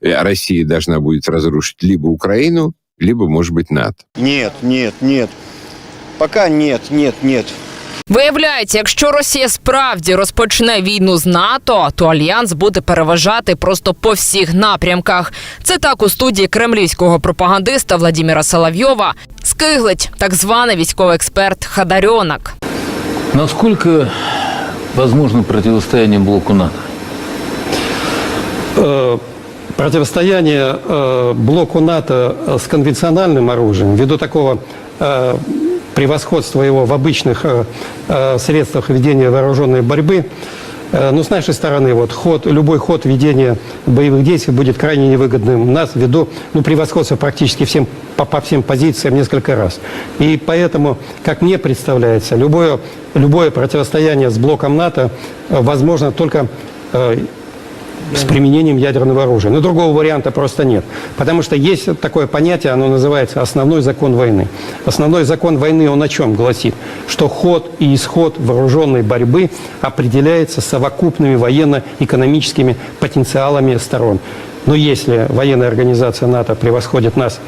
э, Россия должна будет разрушить либо Украину, либо, может быть, НАТО. Нет, нет, нет. Пока нет, нет, нет. Виявляється, якщо Росія справді розпочне війну з НАТО, то альянс буде переважати просто по всіх напрямках. Це так у студії кремлівського пропагандиста Владіміра Соловйова скиглить так званий військовий експерт Хадарьонок. Насколько возможно противостояние блоку НАТО? Противостояние э, блоку НАТО с конвенциональным оружием, ввиду такого э, превосходства его в обычных э, средствах ведения вооруженной борьбы, ну, с нашей стороны, вот, ход, любой ход ведения боевых действий будет крайне невыгодным нас ввиду ну, превосходства практически всем, по, по всем позициям несколько раз. И поэтому, как мне представляется, любое, любое противостояние с блоком НАТО возможно только с применением ядерного оружия. Но другого варианта просто нет. Потому что есть такое понятие, оно называется основной закон войны. Основной закон войны, он о чем гласит? Что ход и исход вооруженной борьбы определяется совокупными военно-экономическими потенциалами сторон. Но если военная организация НАТО превосходит нас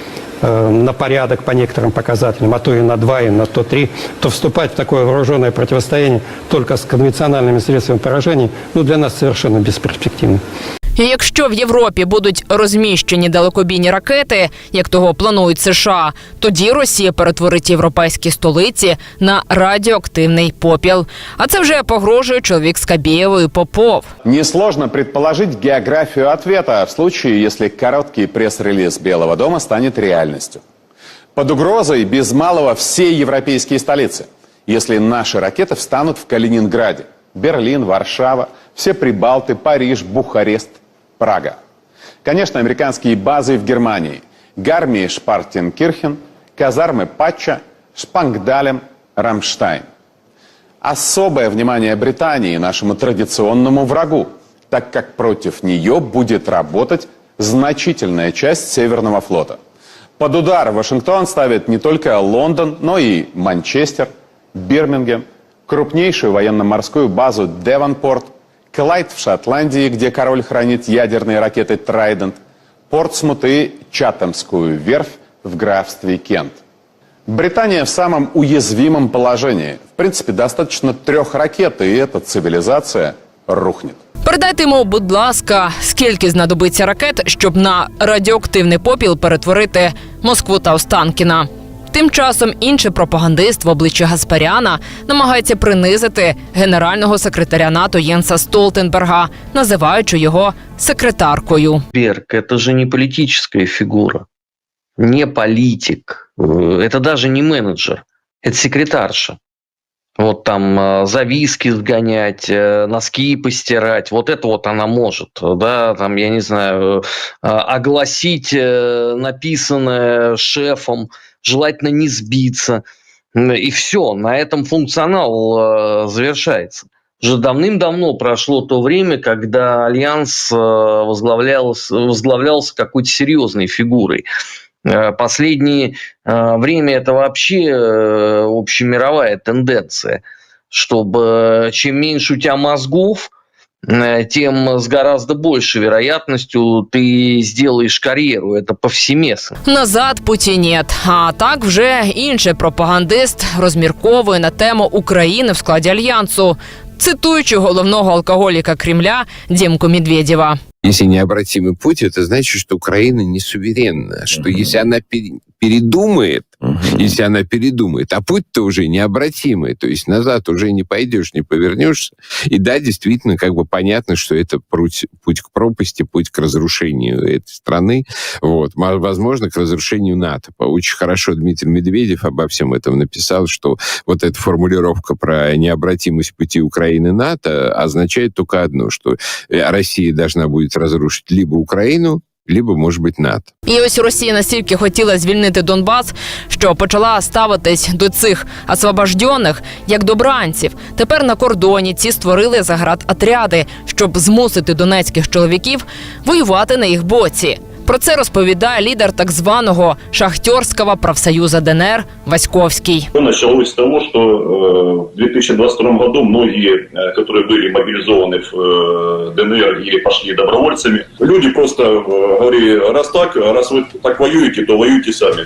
на порядок по некоторым показателям, а то и на два, и на то три, то вступать в такое вооруженное противостояние только с конвенциональными средствами поражения, ну, для нас совершенно бесперспективно. І якщо в Європі будуть розміщені далекобійні ракети, як того планують США, тоді Росія перетворить європейські столиці на радіоактивний попіл. А це вже погрожує чоловік з Кабєєвою Попов. Несложно предположить географию ответа в случае, если короткий пресс-релиз Белого дома станет реальностью. Под угрозой без малого все европейские столицы, если наши ракеты встанут в Калининграде, Берлин, Варшава, все Прибалты, Париж, Бухарест, Прага. Конечно, американские базы в Германии, Гармии Шпартенкирхен, казармы Патча, Шпангдалем, Рамштайн. Особое внимание Британии, нашему традиционному врагу, так как против нее будет работать значительная часть Северного флота. Под удар Вашингтон ставит не только Лондон, но и Манчестер, Бирмингем, крупнейшую военно-морскую базу Девонпорт, Клайд в Шотландии, где король хранит ядерные ракеты «Трайдент», Портсмут и Чатамскую верфь в графстве Кент. Британия в самом уязвимом положении. В принципе, достаточно трех ракет, и эта цивилизация рухнет. Передайте йому, будь ласка, скільки знадобиться ракет, щоб на радіоактивний попіл перетворити Москву та Останкіна. Тим часом інший пропагандист в обличчі Гаспаряна намагається принизити генерального секретаря НАТО Єнса Столтенберга, називаючи його секретаркою. Берг – это же не политическая фигура, не политик, э, это даже не менеджер, это секретарша. Вот там э, зависки сгонять, э, носки постирать, вот это вот она может, да, там, я не знаю, э, огласить написанное шефом, желательно не сбиться, и все, на этом функционал завершается. Уже давным-давно прошло то время, когда Альянс возглавлялся, возглавлялся какой-то серьезной фигурой. Э, Последнее э, время это вообще э, общемировая тенденция, чтобы чем меньше у тебя мозгов, э, тем с гораздо большей вероятностью ты сделаешь карьеру. Это повсеместно. Назад путі нет. А так вже інший пропагандист розмірковує на тему України в складі альянсу, цитуючи головного алкоголіка Кремля Дімку Медведєва. Если необратимый путь, это значит, что Украина не суверенна, что если она пере- передумает, если она передумает, а путь-то уже необратимый, то есть назад уже не пойдешь, не повернешься. И да, действительно, как бы понятно, что это путь, путь к пропасти, путь к разрушению этой страны, вот, мо- возможно, к разрушению НАТО. Очень хорошо Дмитрий Медведев обо всем этом написал, что вот эта формулировка про необратимость пути Украины НАТО означает только одно, что э, Россия должна будет разрушить либо Украину, либо, может быть, НАТО. І ось Росія настільки хотіла звільнити Донбас, що почала ставитись до цих освобождених як до бранців. Тепер на кордоні ці створили заградотряди, щоб змусити донецьких чоловіків воювати на їх боці. Про це розповідає лідер так званого шахтерського профсоюза ДНР Васьковський. Все началось с того, что э, в 2022 году многие, э, которые были мобилизованы в э, ДНР и пошли добровольцами, люди просто э, говорили, раз так, раз вы так воюете, то воюйте сами.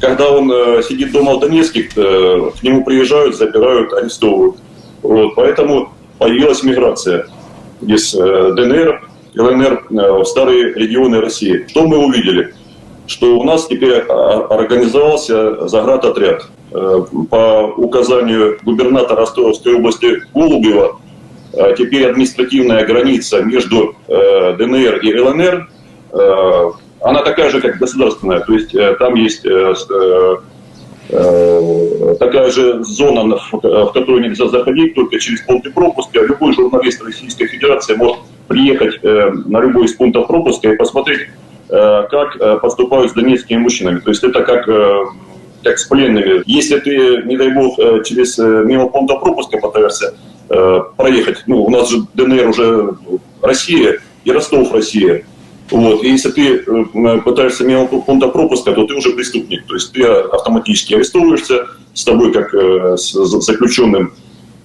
Когда он э, сидит дома в Донецке, э, к нему приезжают, забирают, арестовывают. Вот, поэтому появилась миграция из э, ДНР, ЛНР э, в старые регионы России. Что мы увидели? что у нас теперь а, организовался заградотряд. Э, По указанию губернатора Ростовской области Голубева, э, теперь административная граница между ДНР и ЛНР, она такая же, как государственная. То есть там есть такая же зона, в которую нельзя заходить только через пункты пропуска. Любой журналист Российской Федерации может приехать э, на любой из пунктов пропуска и посмотреть, э, как э, поступают с донецкими мужчинами. То есть это как, как с пленными. Если ты, не дай бог, через мимо пункта пропуска пытаешься проехать, ну, у нас же ДНР уже Россия и Ростов Россия. Вот. И если ты пытаешься мимо пункта пропуска, то ты уже преступник. То есть ты автоматически арестовываешься, с тобой как с заключенным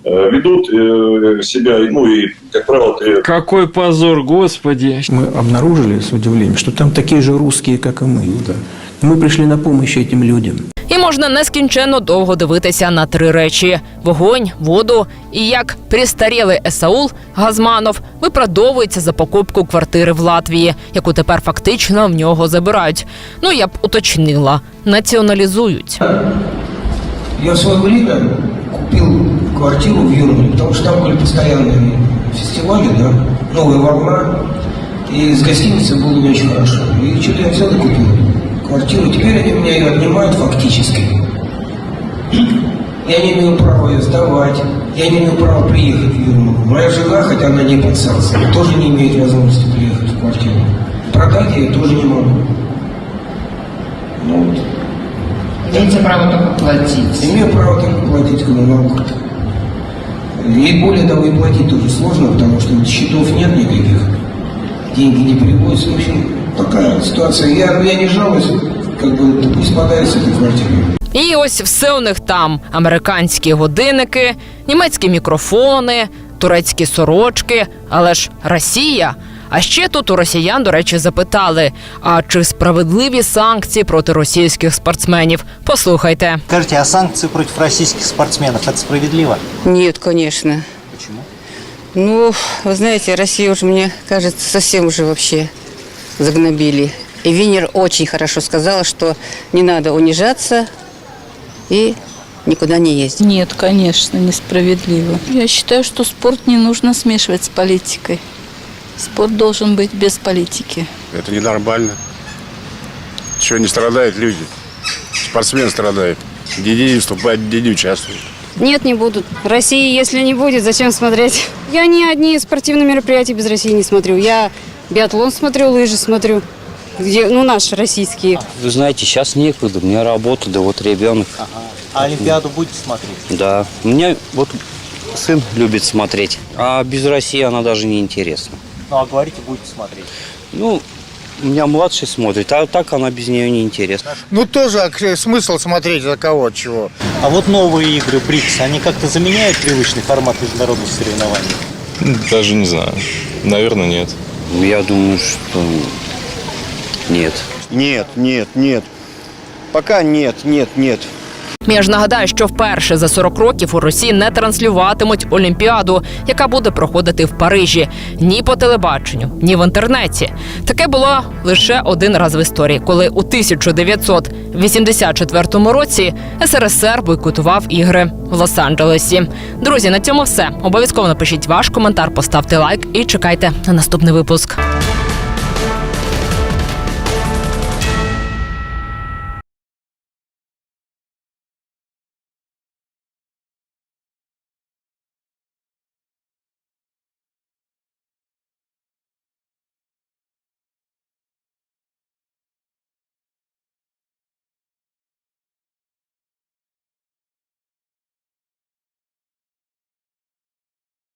ведут э, себя, ну и, как правило, ты Какой позор, господи. Мы обнаружили с удивлением, что там такие же русские, как и мы. Мы пришли на помощь этим людям. І можна нескінченно довго дивитися на три речі: вогонь, воду і як престарілий Есаул Газманов виправдовується за покупку квартири в Латвії, яку тепер фактично в нього забирають. Ну я б уточнила, націоналізують. Я в свое время купил квартиру в Юрмале, потому что там были постоянные фестивали, да, новая волна, и с гостиницей было не очень хорошо. И что-то я взял и купил квартиру. Теперь они меня ее отнимают фактически. Я не имею права ее сдавать, я не имею права приехать в Юрмалу. Моя жена, хотя она не под санкциями, тоже не имеет возможности приехать в квартиру. Продать я ее тоже не могу. Ну вот. Имеете право только платить. Имею право только платить коммуналку. И более того, и платить тоже сложно, потому что счетов нет никаких. Деньги не приводятся. В общем, такая ситуация. Я, я не жалуюсь, как бы, да пусть подают с этой квартиры. І ось все у них там: американські годинники, німецькі мікрофони, турецькі сорочки, але ж Росія. А ще тут у росіян, до речі, запитали: а чи справедливі санкції проти російських спортсменів? Послухайте. Скажите, а санкции против российских спортсменов это справедливо? Нет, конечно. Почему? Ну, вы знаете, Россию уже, мне кажется, совсем уже вообще загнобили. И Винер очень хорошо сказала, что не надо унижаться и никуда не ездить. Нет, конечно, несправедливо. Я считаю, что спорт не нужно смешивать с политикой. Спорт должен быть без политики. Это ненормально. Чего не страдают люди? Спортсмен страдает. Выступает, где не участвует. Нет, не будут. России, если не будет, зачем смотреть? Я ни одни спортивные мероприятия без России не смотрю. Я биатлон смотрю, лыжи смотрю. Где, ну, наши российские. Вы знаете, сейчас некуда, у меня работа, да вот ребенок. А Олимпиаду будете смотреть? Да, у меня вот сын любит смотреть, а без России она даже не интересна. Ну, а говорите, будете смотреть. Ну, у меня младший смотрит, а так она без нее не интересна. Ну тоже смысл смотреть за кого, чего. А вот новые игры БРИКС, они как-то заменяют привычный формат международных соревнований? Даже не знаю. Наверное, нет. Я думаю, что нет. Нет, нет, нет. Пока нет, нет, нет. Я ж нагадаю, що вперше за 40 років у Росії не транслюватимуть Олімпіаду, яка буде проходити в Парижі ні по телебаченню, ні в інтернеті. Таке було лише один раз в історії, коли у 1984 році СРСР бойкотував ігри в Лос-Анджелесі. Друзі, на цьому все. Обов'язково напишіть ваш коментар, поставте лайк і чекайте на наступний випуск.